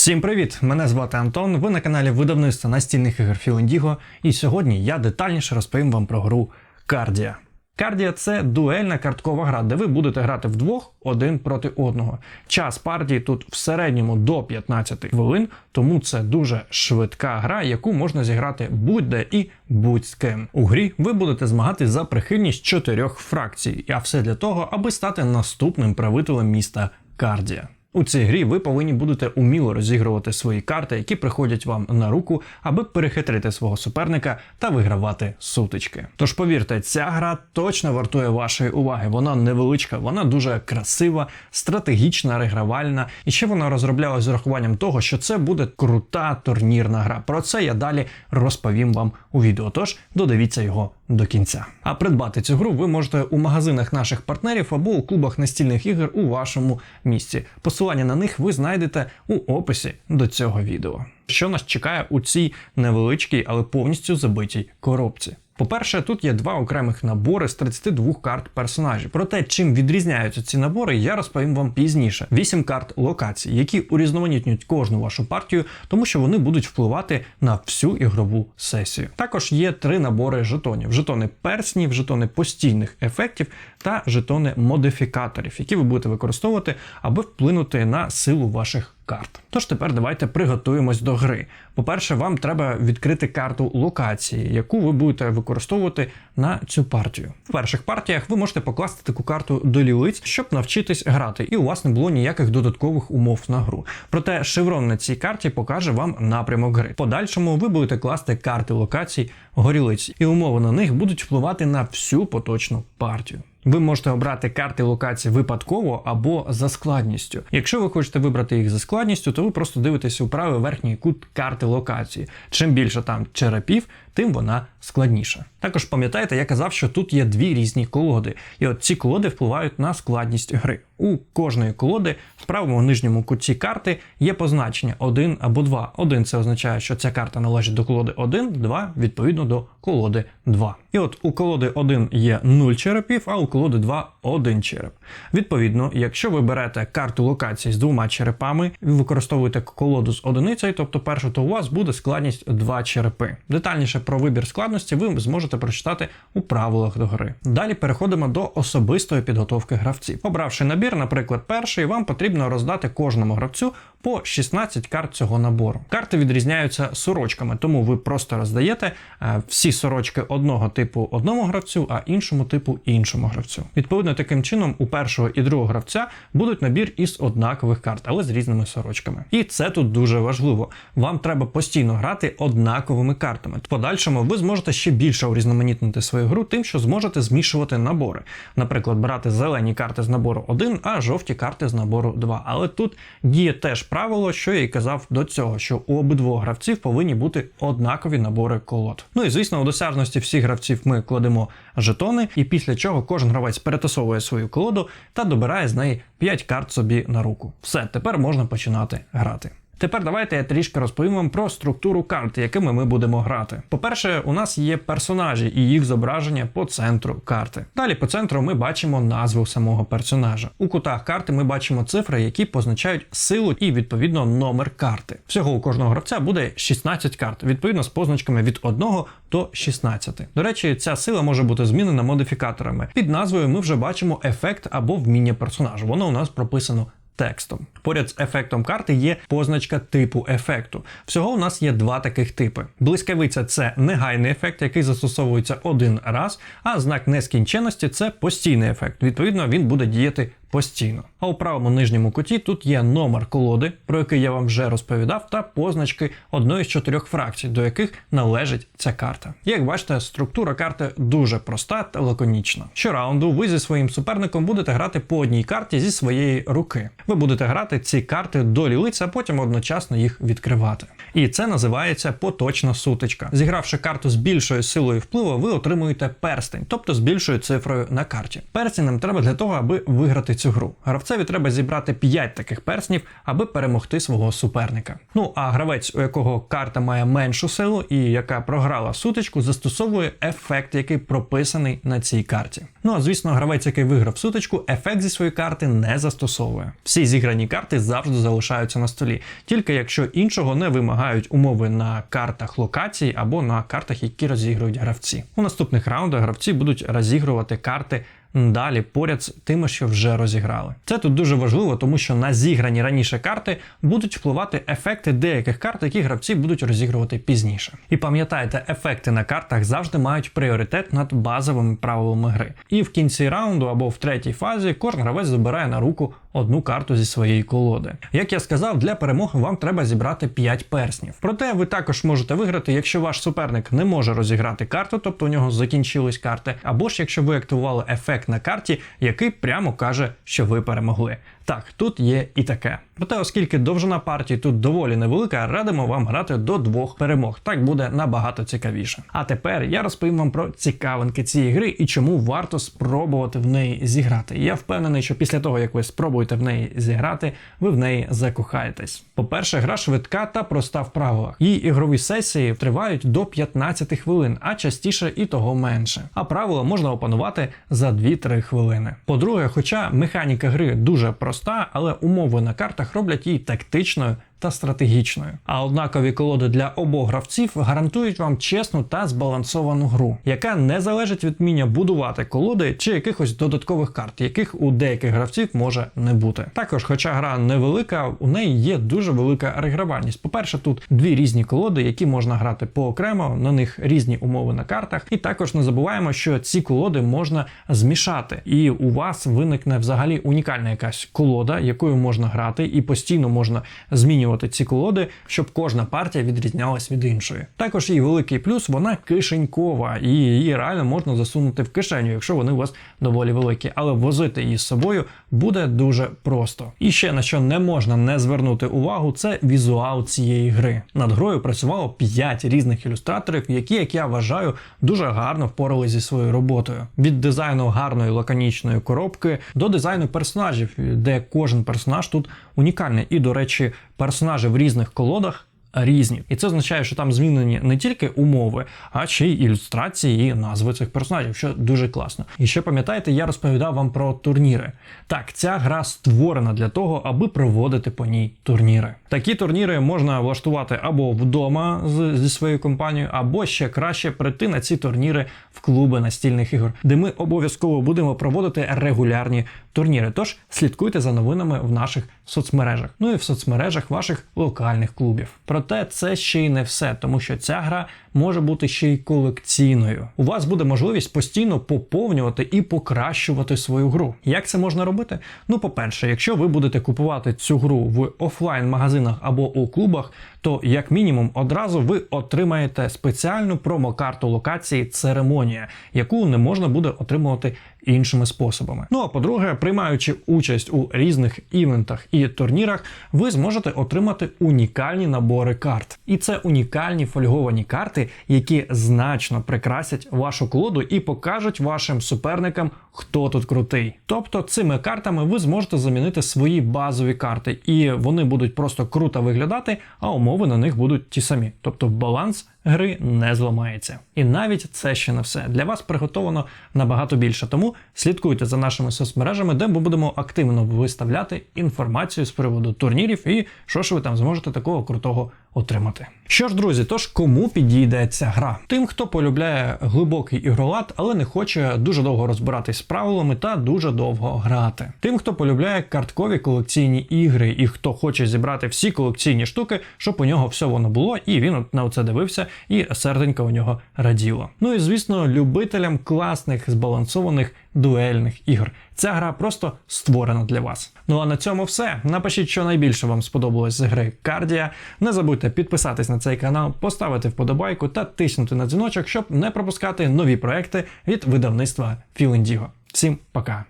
Всім привіт! Мене звати Антон. Ви на каналі видавництва настільних ігор Філендіго, і сьогодні я детальніше розповім вам про гру Кардія. Кардія це дуельна карткова гра, де ви будете грати вдвох один проти одного. Час партії тут в середньому до 15 хвилин, тому це дуже швидка гра, яку можна зіграти будь-де і будь з ким. У грі ви будете змагатись за прихильність чотирьох фракцій, а все для того, аби стати наступним правителем міста Кардія. У цій грі ви повинні будете уміло розігрувати свої карти, які приходять вам на руку, аби перехитрити свого суперника та вигравати сутички. Тож повірте, ця гра точно вартує вашої уваги. Вона невеличка, вона дуже красива, стратегічна, регравальна, і ще вона розроблялась з урахуванням того, що це буде крута турнірна гра. Про це я далі розповім вам у відео. Тож додивіться його до кінця. А придбати цю гру ви можете у магазинах наших партнерів або у клубах настільних ігор у вашому місті. Посилання на них ви знайдете у описі до цього відео. Що нас чекає у цій невеличкій, але повністю забитій коробці? По-перше, тут є два окремих набори з 32 карт персонажів. Про те, чим відрізняються ці набори, я розповім вам пізніше. Вісім карт локацій, які урізноманітнюють кожну вашу партію, тому що вони будуть впливати на всю ігрову сесію. Також є три набори жетонів: жетони перснів, жетони постійних ефектів та жетони модифікаторів, які ви будете використовувати, аби вплинути на силу ваших карт. Тож тепер давайте приготуємось до гри. По-перше, вам треба відкрити карту локації, яку ви будете використовувати на цю партію. В перших партіях ви можете покласти таку карту до лілиць, щоб навчитись грати, і у вас не було ніяких додаткових умов на гру. Проте шеврон на цій карті покаже вам напрямок гри. В подальшому ви будете класти карти локацій горілиць, і умови на них будуть впливати на всю поточну партію. Ви можете обрати карти локації випадково або за складністю. Якщо ви хочете вибрати їх за складністю, то ви просто дивитеся у правий верхній кут карти локації. Чим більше там черепів, тим вона складніша. Також пам'ятаєте, я казав, що тут є дві різні колоди, і от ці колоди впливають на складність гри. У кожної колоди в правому нижньому куті карти є позначення 1 або 2. 1 це означає, що ця карта належить до колоди 1, 2 відповідно до колоди 2. І от у колоди 1 є 0 черепів, а у колоди 2 1 череп. Відповідно, якщо ви берете карту локації з двома черепами і використовуєте колоду з одиницею, тобто першу, то у вас буде складність 2 черепи. Детальніше про вибір складності ви зможете прочитати у правилах до гри. Далі переходимо до особистої підготовки гравців. Обравши набір, наприклад, перший, вам потрібно роздати кожному гравцю по 16 карт цього набору. Карти відрізняються сорочками, тому ви просто роздаєте е, всі сорочки одного типу одному гравцю, а іншому типу іншому гравцю. Відповідно, таким чином у першого і другого гравця будуть набір із однакових карт, але з різними сорочками. І це тут дуже важливо. Вам треба постійно грати однаковими картами. В подальшому ви зможете ще більше урізноманітнити свою гру, тим, що зможете змішувати набори. Наприклад, брати зелені карти з набору 1, а жовті карти з набору 2. Але тут діє теж правило, що я і казав до цього, що у обидвох гравців повинні бути однакові набори колод. Ну і звісно, у досяжності всіх гравців ми кладемо жетони, і після чого кожен гравець перетасовує свою колоду та добирає з неї 5 карт собі на руку. Все, тепер можна починати грати. Тепер давайте я трішки розповім вам про структуру карт, якими ми будемо грати. По-перше, у нас є персонажі і їх зображення по центру карти. Далі по центру ми бачимо назву самого персонажа. У кутах карти ми бачимо цифри, які позначають силу і відповідно номер карти. Всього у кожного гравця буде 16 карт, відповідно з позначками від 1 до 16. До речі, ця сила може бути змінена модифікаторами. Під назвою ми вже бачимо ефект або вміння персонажа. Воно у нас прописано текстом. Поряд з ефектом карти є позначка типу ефекту. Всього у нас є два таких типи. Блискавиця це негайний ефект, який застосовується один раз, а знак нескінченності це постійний ефект. Відповідно, він буде діяти постійно. А у правому нижньому куті тут є номер колоди, про який я вам вже розповідав, та позначки одної з чотирьох фракцій, до яких належить ця карта. Як бачите, структура карти дуже проста та лаконічна. Щораунду ви зі своїм суперником будете грати по одній карті зі своєї руки. Ви будете грати ці карти до лілиць, а потім одночасно їх відкривати. І це називається поточна сутичка. Зігравши карту з більшою силою впливу, ви отримуєте перстень, тобто з більшою цифрою на карті. Перстень нам треба для того, аби виграти цю гру. Гравцеві треба зібрати 5 таких перснів, аби перемогти свого суперника. Ну а гравець, у якого карта має меншу силу і яка програла сутичку, застосовує ефект, який прописаний на цій карті. Ну а звісно, гравець, який виграв сутичку, ефект зі своєї карти не застосовує. Всі зіграні карти завжди залишаються на столі, тільки якщо іншого не вимагають умови на картах локацій або на картах, які розігрують гравці. У наступних раундах гравці будуть розігрувати карти далі поряд з тими, що вже розіграли. Це тут дуже важливо, тому що на зіграні раніше карти будуть впливати ефекти деяких карт, які гравці будуть розігрувати пізніше. І пам'ятайте, ефекти на картах завжди мають пріоритет над базовими правилами гри. І в кінці раунду або в третій фазі кожен гравець забирає на руку одну карту зі своєї колоди. Як я сказав, для перемоги вам треба зібрати 5 перснів. Проте ви також можете виграти, якщо ваш суперник не може розіграти карту, тобто у нього закінчились карти, або ж якщо ви активували ефект на карті, який прямо каже, що ви перемогли. Так, тут є і таке. Проте, оскільки довжина партії тут доволі невелика, радимо вам грати до двох перемог. Так буде набагато цікавіше. А тепер я розповім вам про цікавинки цієї гри і чому варто спробувати в неї зіграти. Я впевнений, що після того, як ви спробуєте в неї зіграти, ви в неї закохаєтесь. По-перше, гра швидка та проста в правилах. Її ігрові сесії тривають до 15 хвилин, а частіше і того менше. А правила можна опанувати за 2-3 хвилини. По-друге, хоча механіка гри дуже проста, але умови на картах роблять її тактичною та стратегічною. А однакові колоди для обох гравців гарантують вам чесну та збалансовану гру, яка не залежить від вміння будувати колоди чи якихось додаткових карт, яких у деяких гравців може не бути. Також, хоча гра невелика, у неї є дуже велика регравальність. По-перше, тут дві різні колоди, які можна грати поокремо, на них різні умови на картах. І також не забуваємо, що ці колоди можна змішати, і у вас виникне взагалі унікальна якась колода, якою можна грати, і постійно можна змінювати ці колоди, щоб кожна партія відрізнялась від іншої. Також її великий плюс, вона кишенькова, і її реально можна засунути в кишеню, якщо вони у вас доволі великі. Але возити її з собою буде дуже просто. І ще на що не можна не звернути увагу, це візуал цієї гри. Над грою працювало 5 різних ілюстраторів, які, як я вважаю, дуже гарно впоралися зі своєю роботою. Від дизайну гарної лаконічної коробки до дизайну персонажів, де кожен персонаж тут унікальний. І, до речі, персонажі в різних колодах. Різні, і це означає, що там змінені не тільки умови, а ще й ілюстрації і назви цих персонажів, що дуже класно. І ще пам'ятаєте, я розповідав вам про турніри. Так, ця гра створена для того, аби проводити по ній турніри. Такі турніри можна влаштувати або вдома зі своєю компанією, або ще краще прийти на ці турніри в клуби настільних ігор, де ми обов'язково будемо проводити регулярні турніри. Тож слідкуйте за новинами в наших соцмережах, ну і в соцмережах ваших локальних клубів. Проте це ще й не все, тому що ця гра може бути ще й колекційною. У вас буде можливість постійно поповнювати і покращувати свою гру. Як це можна робити? Ну, по-перше, якщо ви будете купувати цю гру в офлайн-магазинах або у клубах, то як мінімум одразу ви отримаєте спеціальну промокарту локації церемонія, яку не можна буде отримувати іншими способами. Ну а по-друге, приймаючи участь у різних івентах і турнірах, ви зможете отримати унікальні набори карт. І це унікальні фольговані карти, які значно прикрасять вашу колоду і покажуть вашим суперникам, хто тут крутий. Тобто цими картами ви зможете замінити свої базові карти, і вони будуть просто круто виглядати, а умови на них будуть ті самі. Тобто баланс гри не зламається. І навіть це ще не все. Для вас приготовано набагато більше. Тому слідкуйте за нашими соцмережами, де ми будемо активно виставляти інформацію з приводу турнірів і що ж ви там зможете такого крутого отримати. Що ж, друзі, тож кому підійде ця гра? Тим, хто полюбляє глибокий ігролад, але не хоче дуже довго розбиратись з правилами та дуже довго грати. Тим, хто полюбляє карткові колекційні ігри і хто хоче зібрати всі колекційні штуки, щоб у нього все воно було, і він от на це дивився, і серденько у нього раділо. Ну і звісно, любителям класних збалансованих дуельних ігор. Ця гра просто створена для вас. Ну а на цьому все. Напишіть, що найбільше вам сподобалось з гри Кардія. Не забудьте підписатись на цей канал, поставити вподобайку та тиснути на дзвіночок, щоб не пропускати нові проекти від видавництва Філендіго. Всім пока!